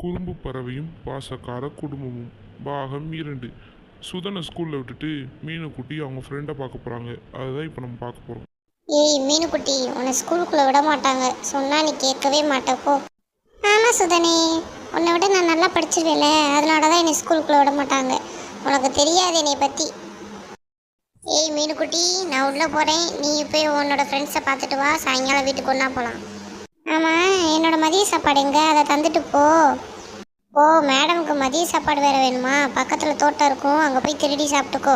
குறும்பு பறவையும் பாசக்கார குடும்பமும். பாகம் இரண்டு. சுதனை ஸ்கூலில் விட்டுட்டு மீனுக்குட்டி அவங்க ஃப்ரெண்டை பார்க்க போகிறாங்க அதுதான் இப்போ நம்ம பார்க்க போகிறோம் ஏய் மீனுக்குட்டி உன்னை ஸ்கூலுக்குள்ளே விட மாட்டாங்க. சொன்னால் நீ கேட்கவே மாட்டப்போ ஆமாம் சுதனே. உன்னை விட நான் நல்லா படிச்சிருவேல. அதனால தான் என்னை ஸ்கூலுக்குள்ளே விட மாட்டாங்க. உனக்கு தெரியாது என்னை பற்றி ஏய் மீனுக்குட்டி நான் உள்ளே போகிறேன் நீ போய் உன்னோட ஃப்ரெண்ட்ஸை பார்த்துட்டு வா. சாயங்காலம் வீட்டுக்கு ஒன்றா போகலாம் ஆமாம் என்னோட மதிய சாப்பாடு எங்கே? அதை தந்துட்டு போ. ஓ மேடமுக்கு மதிய சாப்பாடு வேறு வேணுமா? பக்கத்தில் தோட்டம் இருக்கும் அங்கே போய் திருடி சாப்பிட்டுக்கோ.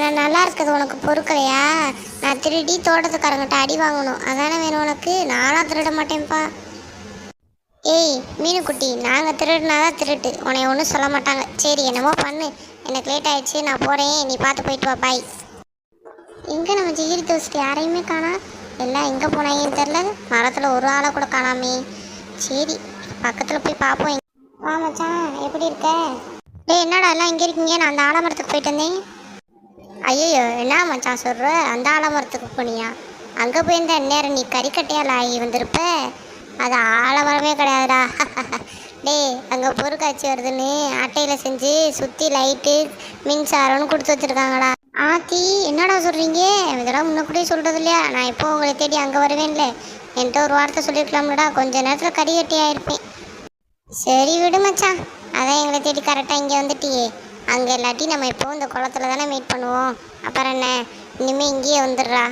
நான் நல்லா இருக்குது உனக்கு பொறுக்கலையா? நான் திருடி தோட்டத்துக்காரங்கிட்ட அடி வாங்கணும். அதானே வேணும் உனக்கு? நானாக திருட மாட்டேன்ப்பா. ஏய் மீனுக்குட்டி நாங்கள் திருடினாதான் திருட்டு. உன்னை ஒன்றும் சொல்ல மாட்டாங்க. சரி என்னமோ பண்ணு. எனக்கு லேட் ஆயிடுச்சு நான் போகிறேன் நீ பார்த்து போயிட்டு வா பாய் எங்கே நம்ம ஜிகிரி தோசிட்டு யாரையுமே காணா? எல்லாம் எங்கே போனாங்கன்னு தெரில மரத்தில் ஒரு ஆளை கூட காணாமே. சரி பக்கத்தில் போய் பார்ப்போம். வா மச்சான் எப்படி இருக்க? டேய் என்னடா எல்லாம் இங்கே இருக்கீங்க? நான் அந்த ஆலமரத்துக்கு போயிட்டு வந்தேன். ஐயோ என்ன மச்சான் சொல்கிற அந்த ஆலமரத்துக்கு போனியா? அங்கே போயிருந்த நேரம் நீ கறிக்கட்டையால் ஆகி வந்திருப்ப? அது ஆலமரமே கிடையாதுடா. டேய் அங்கே பொருட்காட்சி வருதுன்னு அட்டையில் செஞ்சு சுற்றி லைட்டு மின்சாரம்னு கொடுத்து வச்சுருக்காங்கடா. ஆத்தி என்னடா சொல்கிறீங்க இதெல்லாம் முன்ன கூட சொல்கிறது இல்லையா? நான் எப்போ உங்களை தேடி அங்கே வருவேன்ல? என்கிட்ட ஒரு வார்த்தை சொல்லியிருக்கலாம்லடா கொஞ்ச நேரத்தில் கடிகட்டியாக இருப்பேன் சரி விடு மச்சான். அதான் எங்களை தேடி கரெக்டாக இங்கே வந்துட்டியே. அங்கே இல்லாட்டி நம்ம இப்போ இந்த குளத்துல தானே மீட் பண்ணுவோம்? அப்புறம் என்ன? இனிமேல் இங்கேயே வந்துடுறா.